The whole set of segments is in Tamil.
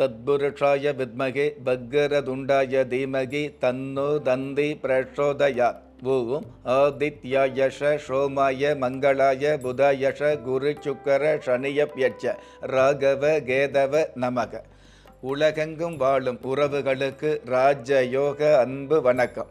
தத்புருஷாய வித்மகே பக்கரதுண்டாய தீமகி தன்னு தந்தி பிரச்சோதயாத் ஓம் ஆதித்யாயஷ சோமாய மங்களாய புதாயஷ குரு சுக்கர சனியப்யட்ச ராகவ கேதவ நமக உலகெங்கும் வாழும் உறவுகளுக்கு ராஜயோக அன்பு வணக்கம்.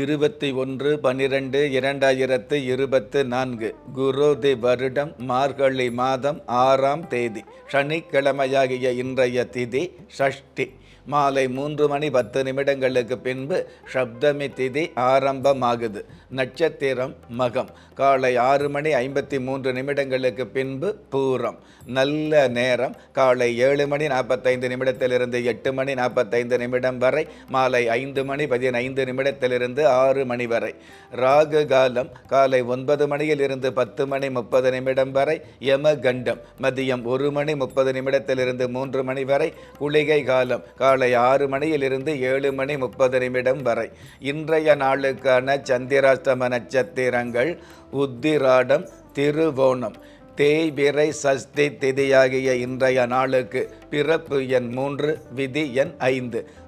இருபத்தி ஒன்று பன்னிரெண்டு இரண்டாயிரத்து இருபத்து நான்கு குரோதி வருடம் மார்கழி மாதம் ஆறாம் தேதி சனிக்கிழமையாகிய இன்றைய திதி ஷஷ்டி. மாலை மூன்று மணி பத்து நிமிடங்களுக்கு பின்பு சப்தமி திதி ஆரம்பமாகுது. நட்சத்திரம் மகம். காலை ஆறு மணி ஐம்பத்தி மூன்று நிமிடங்களுக்கு பின்பு பூரம். நல்ல நேரம். காலை ஏழு மணி நாற்பத்தைந்து நிமிடத்திலிருந்து எட்டு மணி நாற்பத்தைந்து நிமிடம் வரை. மாலை ஐந்து மணி பதினைந்து நிமிடத்திலிருந்து ஆறு மணி வரை. ராகு காலம் காலை ஒன்பது மணியில் இருந்து பத்து மணி முப்பது நிமிடம் வரை. யம கண்டம் மதியம் ஒரு மணி முப்பது நிமிடத்திலிருந்து மூன்று மணி வரை. குளிகை காலம் காலை ஆறு மணியிலிருந்து ஏழு மணி முப்பது நிமிடம் வரை இன்றைய நாளுக்கான சந்திராஷ்டம நட்சத்திரங்கள் உத்திராடம் திருவோணம் தேய்பிறை சஷ்டி திதியாகிய இன்றைய நாளுக்கு பிறப்பு எண் மூன்று விதி எண் ஐந்து.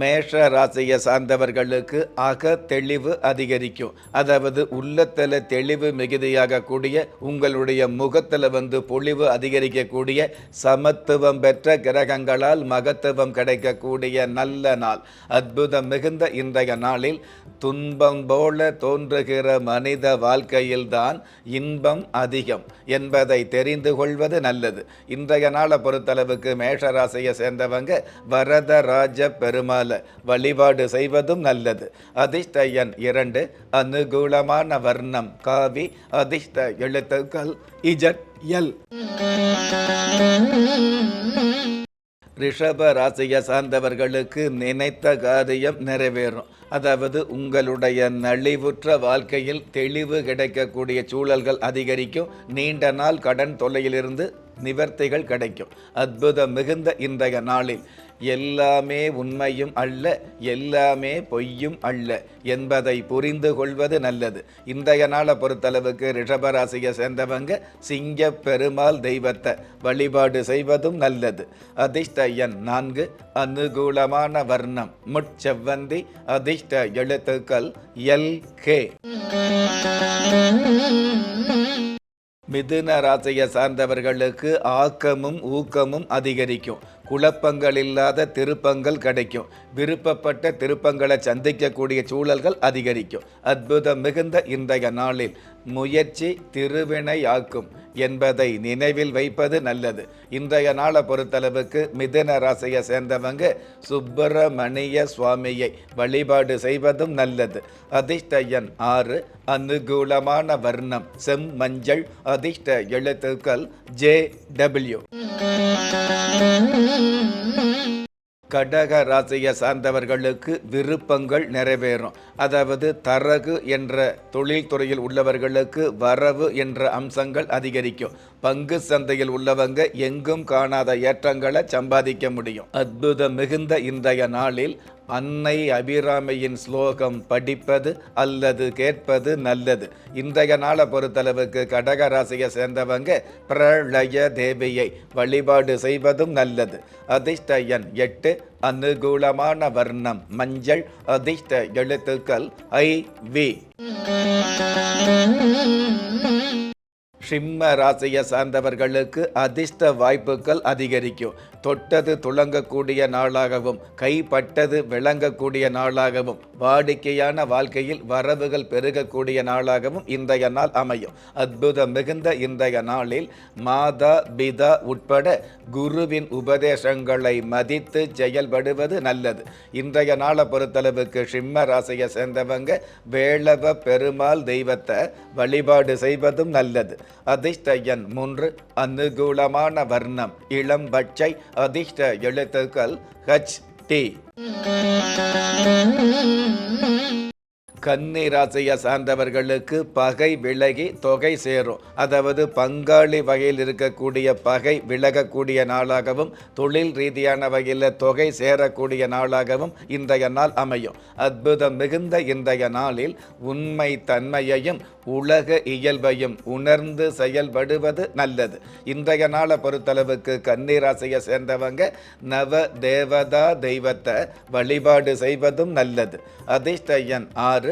மேஷ ராசியை சார்ந்தவர்களுக்கு அக தெளிவு அதிகரிக்கும். அதாவது உள்ளத்தில் தெளிவு மிகுதியாகக்கூடிய உங்களுடைய முகத்தில் வந்து பொழிவு அதிகரிக்கக்கூடிய சமத்துவம் பெற்ற கிரகங்களால் மகத்துவம் கிடைக்கக்கூடிய நல்ல நாள். அற்புதம் மிகுந்த இன்றைய நாளில் துன்பம் போல தோன்றுகிற மனித வாழ்க்கையில்தான் இன்பம் அதிகம் என்பதை தெரிந்து கொள்வது நல்லது. இன்றைய நாளை பொறுத்தளவுக்கு மேஷ ராசியை சேர்ந்தவங்க வரதராஜ பெருமாள் வழிபாடு செய்வதும் நல்லது. அதிர்ஷ்ட எண் இரண்டு அனுகூலமான வர்ணம். காவி அதிர்ஷ்ட எழுத்துக்கள் இஜட் எல். ரிஷப ராசியை சார்ந்தவர்களுக்கு நினைத்த காரியம் நிறைவேறும். அதாவது உங்களுடைய நலிவுற்ற வாழ்க்கையில் தெளிவு கிடைக்கக்கூடிய சூழல்கள் அதிகரிக்கும். நீண்ட நாள் கடன் தொல்லையிலிருந்து நிவர்த்திகள் கிடைக்கும். அற்புதம் மிகுந்த இன்றைய நாளில். எல்லாமே உண்மையும் அல்ல எல்லாமே பொய்யும் அல்ல என்பதை புரிந்து கொள்வது நல்லது. இன்றைய நாளை பொறுத்தளவுக்கு ரிஷபராசியை சேர்ந்தவங்க சிங்க பெருமாள் தெய்வத்தை வழிபாடு செய்வதும் நல்லது. அதிர்ஷ்ட எண் நான்கு அனுகூலமான வர்ணம் முட்செவ்வந்தி அதிர்ஷ்ட எழுத்துக்கள் எல் கே. மிதுன ராசியை சார்ந்தவர்களுக்கு ஆக்கமும் ஊக்கமும் அதிகரிக்கும். குழப்பங்கள் இல்லாத திருப்பங்கள் கிடைக்கும். விருப்பப்பட்ட திருப்பங்களை சந்திக்கக்கூடிய சூழல்கள் அதிகரிக்கும். அற்புதம் மிகுந்த இன்றைய நாளில் முயற்சி திருவினையாக்கும் என்பதை நினைவில் வைப்பது நல்லது. இன்றைய நாளை பொறுத்தளவுக்கு மிதுன ராசியை சேர்ந்தவங்க சுப்பிரமணிய சுவாமியை வழிபாடு செய்வதும் நல்லது. அதிர்ஷ்டயன் ஆறு அனுகூலமான வர்ணம் செம் மஞ்சள் அதிர்ஷ்ட எழுத்துக்கள் ஜே டபிள்யூ. கடக ராசியை சார்ந்தவர்களுக்கு விருப்பங்கள் நிறைவேறும். அதாவது தரகு என்ற தொழில்துறையில் உள்ளவர்களுக்கு வரவு என்ற அம்சங்கள் அதிகரிக்கும். பங்கு சந்தையில் உள்ளவங்க எங்கும் காணாத ஏற்றங்களை சம்பாதிக்க முடியும். அற்புதம் மிகுந்த இன்றைய நாளில் அன்னை அபிராமையின் ஸ்லோகம் படிப்பது அல்லது கேட்பது நல்லது. இன்றைய நாளை பொறுத்தளவுக்கு கடக ராசியை சேர்ந்தவங்க பிரளய தேவியை வழிபாடு செய்வதும் நல்லது. அதிர்ஷ்ட எண் எட்டு அனுகூலமான வர்ணம் மஞ்சள் அதிர்ஷ்ட எழுத்துக்கள் ஐ வி. சிம்ம ராசியை சார்ந்தவர்களுக்கு அதிர்ஷ்ட வாய்ப்புகள் அதிகரிக்கும். தொட்டது துளங்கக்கூடிய நாளாகவும் கைப்பட்டது விளங்கக்கூடிய நாளாகவும் வாடிக்கையான வாழ்க்கையில் வரவுகள் பெருகக்கூடிய நாளாகவும் இன்றைய நாள் அமையும். அற்புதம் மிகுந்த இன்றைய நாளில் மாதா பிதா உட்பட குருவின் உபதேசங்களை மதித்து செயல்படுவது நல்லது. இன்றைய நாளை பொறுத்தளவுக்கு சிம்ம ராசியை சேர்ந்தவங்க வேளவ பெருமாள் தெய்வத்தை வழிபாடு செய்வதும் நல்லது. அதிர்ஷ்ட எண் மூன்று அனுகூலமான வர்ணம். இளம் பச்சை அதிர்ஷ்ட எழுத்துக்கள் ஹச் டி கன்னி ராசியை சார்ந்தவர்களுக்கு பகை விலகி தொகை சேரும். அதாவது பங்காளி வகையில் இருக்கக்கூடிய பகை விலகக்கூடிய நாளாகவும் தொழில் ரீதியான வகையில் தொகை சேரக்கூடிய நாளாகவும் இன்றைய நாள் அமையும். அற்புதம் மிகுந்த இன்றைய நாளில் உண்மை தன்மையையும் உலக இயல்பையும் உணர்ந்து செயல்படுவது நல்லது. இன்றைய நாளை பொறுத்தளவுக்கு கன்னிராசியை சேர்ந்தவங்க நவ தேவதா தெய்வத்தை வழிபாடு செய்வதும் நல்லது. அதிர்ஷ்ட எண் ஆறு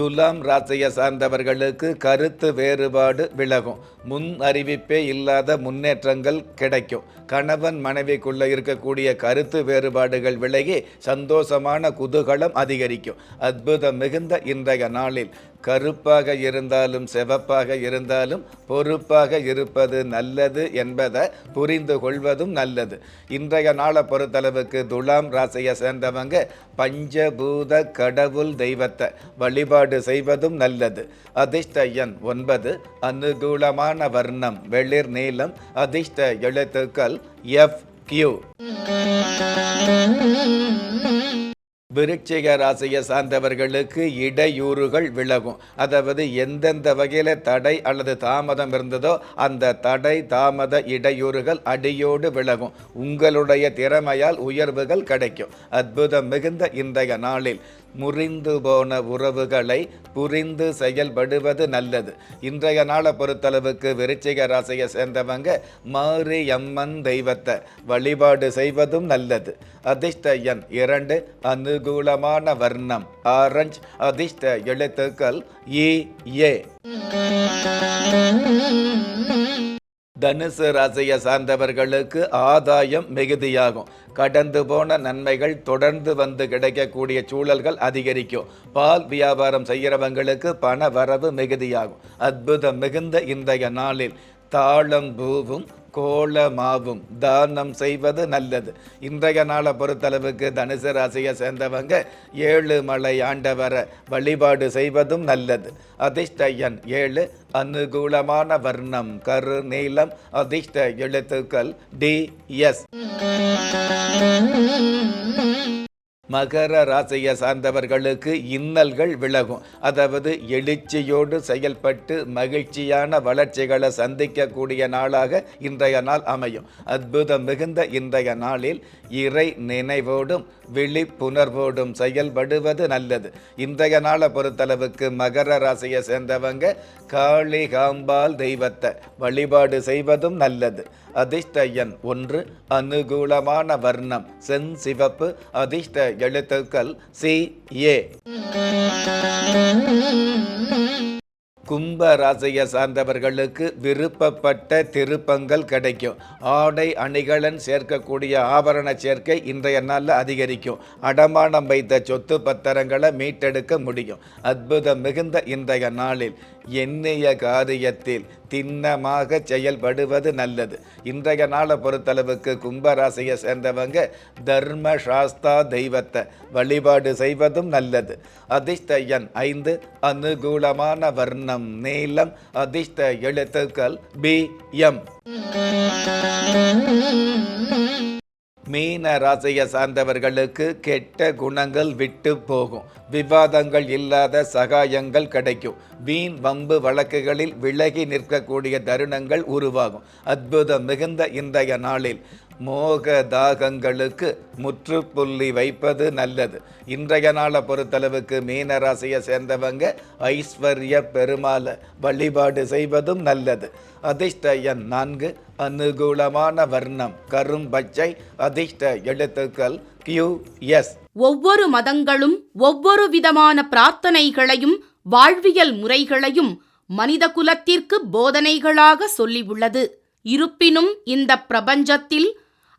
துலாம் ராசியை சார்ந்தவர்களுக்கு கருத்து வேறுபாடு விலகும். முன் அறிவிப்பே இல்லாத முன்னேற்றங்கள் கிடைக்கும். கணவன் மனைவிக்குள்ள இருக்கக்கூடிய கருத்து வேறுபாடுகள் விலகி சந்தோஷமான குதூகலம் அதிகரிக்கும். அற்புதம் மிகுந்த இன்றைய நாளில். கருப்பாக இருந்தாலும் செவப்பாக இருந்தாலும் பொறுப்பாக இருப்பது நல்லது என்பதை புரிந்து கொள்வதும் நல்லது. இன்றைய நாளை பொறுத்தளவுக்கு துலாம் ராசியை சேர்ந்தவங்க பஞ்சபூத கடவுள் தெய்வத்தை வழிபாடு செய்வதும் நல்லது. அதிர்ஷ்ட எண் ஒன்பது அனுகூலமான வர்ணம் வெளிர் நீளம் அதிர்ஷ்ட எழுத்துக்கள் எஃப் கியூ விருச்சிக ராசியை சார்ந்தவர்களுக்கு இடையூறுகள் விலகும். அதாவது எந்தெந்த வகையில் தடை அல்லது தாமதம் இருந்ததோ அந்த தடை தாமத இடையூறுகள் அடியோடு விலகும். உங்களுடைய திறமையால் உயர்வுகள் கிடைக்கும். அற்புதம் மிகுந்த இன்றைய நாளில். முறிந்து போன உறவுகளை புரிந்து செயல்படுவது நல்லது. இன்றைய நாளை பொறுத்தளவுக்கு விருச்சிக ராசியை சேர்ந்தவங்க மாரி அம்மன் தெய்வத்தை வழிபாடு செய்வதும் நல்லது. அதிர்ஷ்ட எண் இரண்டு அனுகூலமான வர்ணம் ஆரஞ்சு. அதிர்ஷ்ட எழுத்துக்கள் இ ஏ. தனுசு ராசியை சார்ந்தவர்களுக்கு ஆதாயம் மிகுதியாகும். கடந்து போன நன்மைகள் தொடர்ந்து வந்து கிடைக்கக்கூடிய சூழல்கள் அதிகரிக்கும். பால் வியாபாரம் செய்கிறவங்களுக்கு பண வரவு மிகுதியாகும். அற்புதம் மிகுந்த இன்றைய நாளில் தாளம் பூவும் கோலமாவும் தானம் செய்வது நல்லது. இன்றைய நாளை பொறுத்தளவுக்கு தனுசு ராசியை சேர்ந்தவங்க ஏழு மலை ஆண்டவரை வழிபாடு செய்வதும் நல்லது. அதிர்ஷ்ட எண் ஏழு அனுகூலமான வர்ணம் கரு நீளம் அதிர்ஷ்ட எழுத்துக்கள் டி எஸ். மகர ராசியை சார்ந்தவர்களுக்கு இன்னல்கள் விலகும். அதாவது எழுச்சியோடு செயல்பட்டு மகிழ்ச்சியான வளர்ச்சிகளை சந்திக்கக்கூடிய நாளாக இன்றைய நாள் அமையும். அற்புதம் மிகுந்த இன்றைய நாளில் இறை நினைவோடும் விழிப்புணர்வோடும் செயல்படுவது நல்லது. இன்றைய நாளை பொறுத்தளவுக்கு மகர ராசியை சேர்ந்தவங்க காளிகாம்பாள் தெய்வத்தை வழிபாடு செய்வதும் நல்லது. அதிர்ஷ்ட எண் ஒன்று அனுகூலமான வர்ணம் செஞ்சிவப்பு அதிர்ஷ்ட எழுத்துக்கள் சி ஏ. கும்ப ராசியை சார்ந்தவர்களுக்கு விருப்பப்பட்ட திருப்பங்கள் கிடைக்கும். ஆடை அணிகலன் சேர்க்கக்கூடிய ஆபரண சேர்க்கை இன்றைய நாளில் அதிகரிக்கும். அடமானம் வைத்த சொத்து பத்திரங்களை மீட்டெடுக்க முடியும். அற்புதம் மிகுந்த இன்றைய நாளில். எண்ணிய காரியத்தில் திண்ணமாக செயல்படுவது நல்லது. இன்றைய நாளை பொறுத்தளவுக்கு கும்பராசியை சேர்ந்தவங்க தர்ம சாஸ்தா தெய்வத்தை வழிபாடு செய்வதும் நல்லது. அதிர்ஷ்ட எண் ஐந்து அனுகூலமான வர்ணம் நீளம் அதிர்ஷ்ட எழுத்துக்கள் பி எம் மீன ராசியை சார்ந்தவர்களுக்கு கெட்ட குணங்கள் விட்டு போகும். விவாதங்கள் இல்லாத சகாயங்கள் கிடைக்கும். வீண் வம்பு வழக்குகளில் விலகி நிற்கக்கூடிய தருணங்கள் உருவாகும். அற்புதம் மிகுந்த இன்றைய நாளில். மோக தாகங்களுக்கு முற்றுப்புள்ளி வைப்பது நல்லது. இன்றைய நாளை பொறுத்தளவுக்கு மீன ராசியை சேர்ந்தவங்க ஐஸ்வர்ய பெருமாளை வழிபாடு செய்வதும் நல்லது. அதிர்ஷ்ட எண் நான்கு அனுகூலமான வர்ணம் கரும்பச்சை அதிர்ஷ்ட எழுத்துக்கள் கியூ எஸ். ஒவ்வொரு மதங்களும் ஒவ்வொரு விதமான பிரார்த்தனைகளையும் வாழ்வியல் முறைகளையும் மனித குலத்திற்கு போதனைகளாக சொல்லியுள்ளது இருப்பினும் இந்த பிரபஞ்சத்தில்